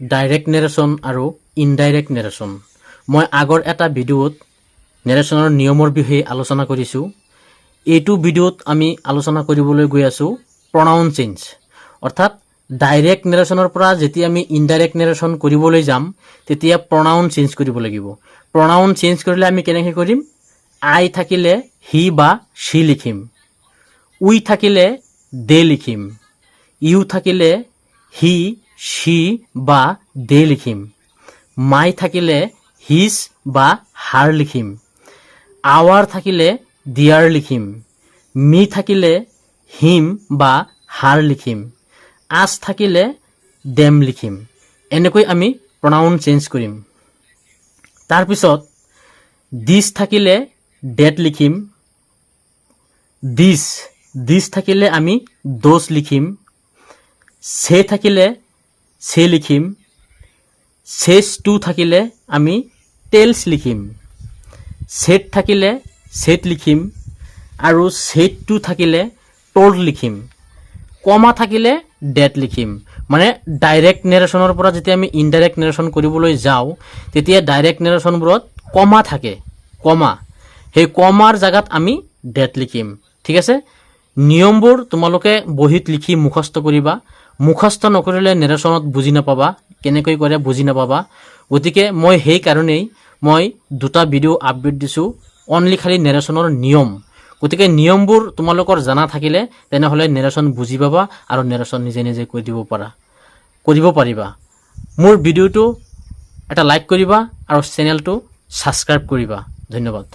Direct narration আৰু indirect narration মই আগৰ এটা ভিডিঅ'ত নেৰেশ্যনৰ নিয়মৰ বিষয়ে আলোচনা কৰিছোঁ। এইটো ভিডিঅ'ত আমি আলোচনা কৰিবলৈ গৈ আছোঁ প্ৰনাউন চেঞ্জ অৰ্থাৎ ডাইৰেক্ট নেৰেশ্যনৰ পৰা যেতিয়া আমি ইনডাইৰেক্ট নেৰেশ্যন কৰিবলৈ যাম, তেতিয়া প্ৰনাউন চেঞ্জ কৰিব লাগিব। প্ৰনাউন চেঞ্জ কৰিলে আমি কেনেকৈ কৰিম? আই থাকিলে হি বা সি লিখিম। উই থাকিলে দে লিখিম। ইউ থাকিলে হি সি বা দে লিখিম। মাই থাকিলে হিজ বা হাৰ লিখিম। আৱাৰ থাকিলে দিয়াৰ লিখিম। মি থাকিলে হিম বা হাৰ লিখিম। আছ থাকিলে ডেম লিখিম। এনেকৈ আমি প্ৰনাউন চেঞ্জ কৰিম। তাৰপিছত, দিছ থাকিলে ডেট লিখিম। দিছ দিছ থাকিলে আমি দোষ লিখিম। চে থাকিলে চে লিখিম। চেচ টু থাকিলে আমি টেলছ লিখিম। ছেট থাকিলে ছেট লিখিম আৰু ছেট টু থাকিলে টল্ড লিখিম। কমা থাকিলে ডেট লিখিম। মানে ডাইৰেক্ট নেৰেশ্যনৰ পৰা যেতিয়া আমি ইনডাইৰেক্ট নেৰেশ্যন কৰিবলৈ যাওঁ, তেতিয়া ডাইৰেক্ট নেৰেশ্যনবোৰত কমা থাকে। কমা। সেই কমাৰ জেগাত আমি ডেট লিখিম। ঠিক আছে? নিয়মবোৰ তোমালোকে বহীত লিখি মুখস্থ কৰিবা। মুখস্থ নকৰিলে নেৰেশ্যনত বুজি নাপাবা, কেনেকৈ কৰে বুজি নাপাবা। গতিকে মই সেইকাৰণেই মই দুটা ভিডিঅ' আপডেট দিছোঁ, অনলি খালি নেৰেশ্যনৰ নিয়ম। গতিকে নিয়মবোৰ তোমালোকৰ জনা থাকিলে তেনেহ'লে নেৰেশ্যন বুজি পাবা আৰু নেৰেশ্যন নিজে নিজে কৰি দিব পাৰা কৰিব পাৰিবা। মোৰ ভিডিঅ'টো এটা লাইক কৰিবা আৰু চেনেলটো ছাবস্ক্ৰাইব কৰিবা। ধন্যবাদ।